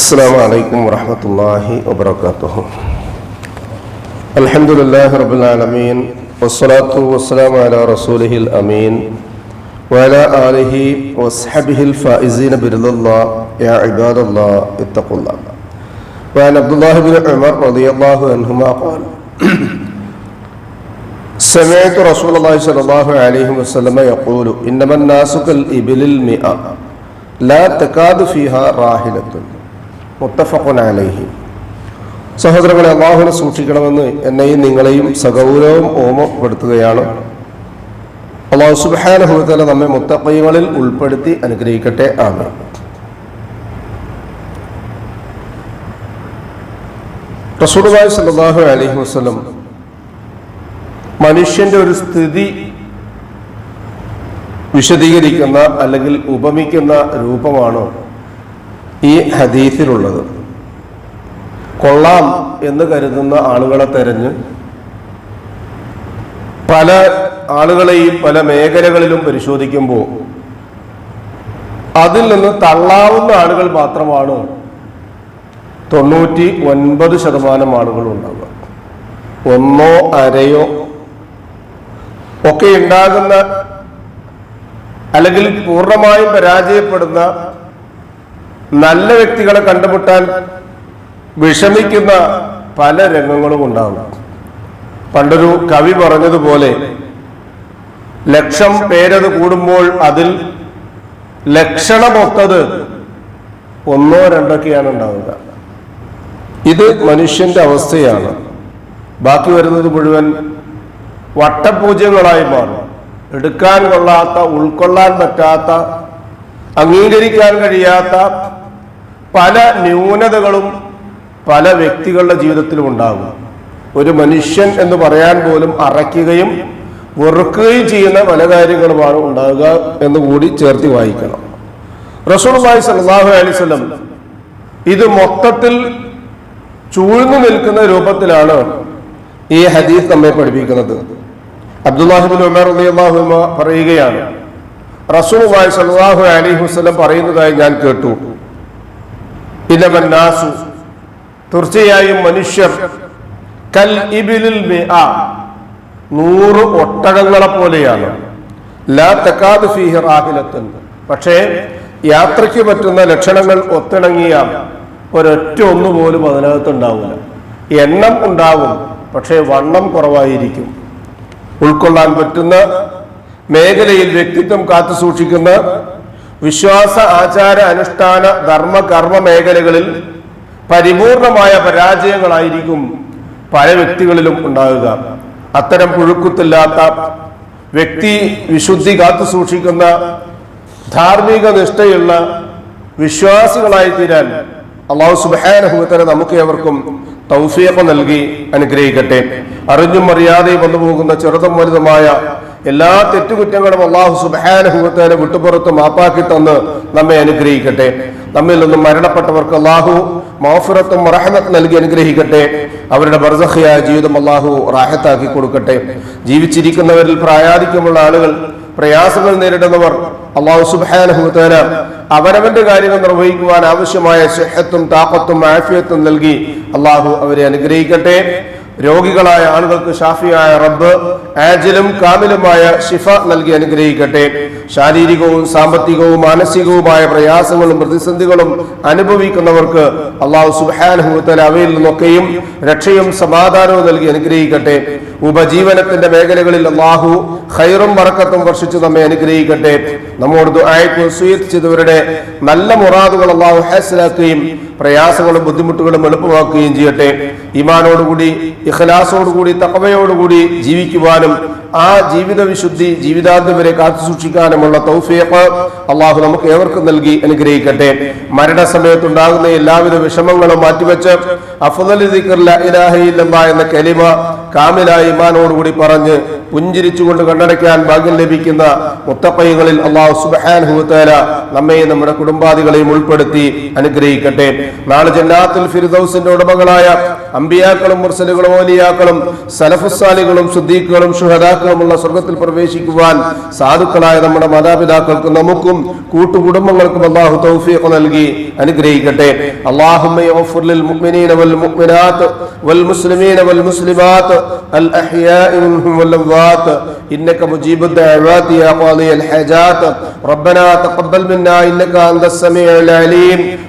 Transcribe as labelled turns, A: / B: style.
A: السلام عليكم ورحمة الله وبركاته. الحمد لله رب العالمين والصلاة والسلام على رسوله الأمين وعلى آله وصحبه الفائزين برضا الله. يا عباد الله اتقوا الله. وعن عبد الله بن عمر رضي الله عنهما قال سمعت رسول الله صلى الله عليه وسلم يقول إنما الناس كالإبل المئة لا تكاد فيها راحلة. മുത്തഫഖുൻ അലൈഹി. സഹോദരങ്ങളെ അള്ളാഹുവിനെ സൂക്ഷിക്കണമെന്ന് എന്നെയും നിങ്ങളെയും സഗൗരവം ഓമപ്പെടുത്തുകയാണ് അള്ളാഹു സുബാനഹുത്തല നമ്മെ മുത്തപ്പയ്യങ്ങളിൽ ഉൾപ്പെടുത്തി അനുഗ്രഹിക്കട്ടെ. ആണ് റസൂർബായ് സല്ലാഹു അലഹി വസ്ലം മനുഷ്യന്റെ ഒരു സ്ഥിതി വിശദീകരിക്കുന്ന അല്ലെങ്കിൽ ഉപമിക്കുന്ന രൂപമാണ്? ഈ ഹദീസിലുള്ളത്. കൊള്ളാം എന്ന് കരുതുന്ന ആളുകളെ തെരഞ്ഞ് പല ആളുകളെയും പല മേഖലകളിലും പരിശോധിക്കുമ്പോൾ അതിൽ നിന്ന് തള്ളാവുന്ന ആളുകൾ മാത്രമാണ് തൊണ്ണൂറ്റി ഒൻപത് ശതമാനം ആളുകൾ ഉണ്ടാവുക. ഒന്നോ അരയോ ഒക്കെ ഉണ്ടാകുന്ന അല്ലെങ്കിൽ പൂർണമായും പരാജയപ്പെടുന്ന നല്ല വ്യക്തികളെ കണ്ടുമുട്ടാൻ വിഷമിക്കുന്ന പല രംഗങ്ങളും ഉണ്ടാകും. പണ്ടൊരു കവി പറഞ്ഞതുപോലെ ലക്ഷം പേരത് കൂടുമ്പോൾ അതിൽ ലക്ഷണമൊത്തത് ഒന്നോ രണ്ടൊക്കെയാണ് ഉണ്ടാവുക. ഇത് മനുഷ്യന്റെ അവസ്ഥയാണ്. ബാക്കി വരുന്നത് മുഴുവൻ വട്ടപൂജ്യങ്ങളായി മാറും. എടുക്കാൻ കൊള്ളാത്ത ഉൾക്കൊള്ളാൻ പറ്റാത്ത അംഗീകരിക്കാൻ കഴിയാത്ത പല ന്യൂനതകളും പല വ്യക്തികളുടെ ജീവിതത്തിലും ഉണ്ടാകും. ഒരു മനുഷ്യൻ എന്ന് പറയാൻ പോലും അറയ്ക്കുകയും വെറുക്കുകയും ചെയ്യുന്ന പല കാര്യങ്ങളുമാണ് ഉണ്ടാകുക എന്ന് കൂടി ചേർത്ത് വായിക്കണം. റസൂൾ സായി സല്ലാഹു അലൈവല്ലം ഇത് മൊത്തത്തിൽ ചൂഴ്ന്നു നിൽക്കുന്ന രൂപത്തിലാണ് ഈ ഹദീസ് നമ്മെ പഠിപ്പിക്കുന്നത്. അബ്ദുല്ലാഹിബിൻ ഉമർ അള്ളാഹുമ പറയുകയാണ്. റസൂലുള്ളാഹി സ്വല്ലല്ലാഹു അലൈഹി വസല്ലം പറയുന്നതായി ഞാൻ കേട്ടു. ഇന്നമന്നാസു തീർച്ചയായും മനുഷ്യർ കൽ ഇബിലിൽ നൂറ് ഒട്ടകങ്ങളെ പോലെയാണ്. ലാ തക്കാദ് ഫീഹി റാഹിലത്തുൻ. പക്ഷേ യാത്രയ്ക്ക് പറ്റുന്ന ലക്ഷണങ്ങൾ ഒത്തിണങ്ങിയ ഒരൊറ്റ ഒന്നുപോലും അതിനകത്ത് ഉണ്ടാവില്ല എണ്ണം ഉണ്ടാവും പക്ഷേ വണ്ണം കുറവായിരിക്കും. ഉൾക്കൊള്ളാൻ പറ്റുന്ന മേഖലയിൽ വ്യക്തിത്വം കാത്തു സൂക്ഷിക്കുന്ന വിശ്വാസ ആചാര അനുഷ്ഠാന ധർമ്മ കർമ്മ മേഖലകളിൽ പരിപൂർണമായ പരാജയങ്ങളായിരിക്കും പല വ്യക്തികളിലും ഉണ്ടാകുക. അത്തരം പുഴുക്കുത്തില്ലാത്ത വ്യക്തി വിശുദ്ധി കാത്തു സൂക്ഷിക്കുന്ന ധാർമ്മിക നിഷ്ഠയുള്ള വിശ്വാസികളായി തീരാൻ അള്ളാഹു സുബാനഹുത്തര നമുക്ക് ഏവർക്കും തൗഫീഖ് നൽകി അനുഗ്രഹിക്കട്ടെ. അറിഞ്ഞും അറിയാതെയും വന്നു പോകുന്ന ചെറുതും വലുതുമായ എല്ലാ തെറ്റുകുറ്റങ്ങളും അള്ളാഹു സുബാനുഭവത്തേനെ വിട്ടുപുറത്ത് മാപ്പാക്കി തന്ന് നമ്മെ അനുഗ്രഹിക്കട്ടെ. നമ്മിൽ നിന്നും മരണപ്പെട്ടവർക്ക് അള്ളാഹു മാഫുറത്തും റഹമത്ത് നൽകി അനുഗ്രഹിക്കട്ടെ. അവരുടെ ബർസഖിയായ ജീവിതം അള്ളാഹു റാഹത്താക്കി കൊടുക്കട്ടെ. ജീവിച്ചിരിക്കുന്നവരിൽ പ്രായാധിക്യമുള്ള ആളുകൾ പ്രയാസങ്ങൾ നേരിടുന്നവർ അള്ളാഹു സുബാനഹുത്തേന അവരവന്റെ കാര്യങ്ങൾ നിർവഹിക്കുവാൻ ആവശ്യമായ സെഹത്തും താപത്തും ആഫിയത്തും നൽകി അള്ളാഹു അവരെ അനുഗ്രഹിക്കട്ടെ. രോഗികളായ ആളുകൾക്ക് ഷാഫിയായ റബ്ബ് ആജിലും കാമിലുമായ ഷിഫ നൽകി അനുഗ്രഹിക്കട്ടെ. ശാരീരികവും സാമ്പത്തികവും മാനസികവുമായ പ്രയാസങ്ങളും പ്രതിസന്ധികളും അനുഭവിക്കുന്നവർക്ക് അള്ളാഹു സുബാനുഭവത്തല അവയിൽ നിന്നൊക്കെയും രക്ഷയും സമാധാനവും നൽകി അനുഗ്രഹിക്കട്ടെ. ഉപജീവനത്തിന്റെ മേഖലകളിൽ അള്ളാഹു ഖൈറും വറക്കത്തും വർഷിച്ചു നമ്മെ അനുഗ്രഹിക്കട്ടെ. നമ്മോട് ദുആയ്ക്ക് വസീയത്ത് നല്ല മുറാദുകൾ അള്ളാഹു ഹാസിലാക്കുകയും പ്രയാസങ്ങളും ബുദ്ധിമുട്ടുകളും എളുപ്പമാക്കുകയും ചെയ്യട്ടെ. ഇമാനോടുകൂടി ഇഖലാസോടുകൂടി തക്കവയോടുകൂടി ജീവിക്കുവാനും ആ ജീവിത വിശുദ്ധി ജീവിതാന്തം വരെ കാത്തു സൂക്ഷിക്കാനുമുള്ള തൗഫീഖ് അള്ളാഹു നമുക്ക് ഏവർക്കും നൽകി അനുഗ്രഹിക്കട്ടെ. മരണസമയത്തുണ്ടാകുന്ന എല്ലാവിധ വിഷമങ്ങളും മാറ്റിവെച്ച് അഫ്ദൽ എന്ന കലിമ കാമിലായ ഇമാനോടുകൂടി പറഞ്ഞ് പുഞ്ചിരിച്ചുകൊണ്ട് കണ്ണടയ്ക്കാൻ ഭാഗ്യം ലഭിക്കുന്ന മുത്തപ്പൈകളിൽ അള്ളാഹു സുബാൻഹുത്തേല നമ്മയും നമ്മുടെ കുടുംബാദികളെയും ഉൾപ്പെടുത്തി അനുഗ്രഹിക്കട്ടെ. നാളെ ജന്നാത്തുൽ ഫിർദൌസിന്റെ ഉടമകളായ അമ്പിയാക്കളും മുർസലുകളും ഓലിയാക്കളും സലഫുസാലികളും സുദ്ദീഖുകളും ഷുഹദാക്കളുമുള്ള സ്വർഗത്തിൽ പ്രവേശിക്കുവാൻ സാധുക്കളായ നമ്മുടെ മാതാപിതാക്കൾക്കും നമുക്കും കൂട്ടുകുടുംബങ്ങൾക്കും അള്ളാഹു തൗഫീഖ് നൽകി അനുഗ്രഹിക്കട്ടെ اللهم اغفر للمؤمنين والمؤمنات والمسلمين والمسلمات الأحياء منهم والأموات إنك مجيب الدعوات يا قاضي الحاجات ربنا تقبل منا إنك أنت السميع العليم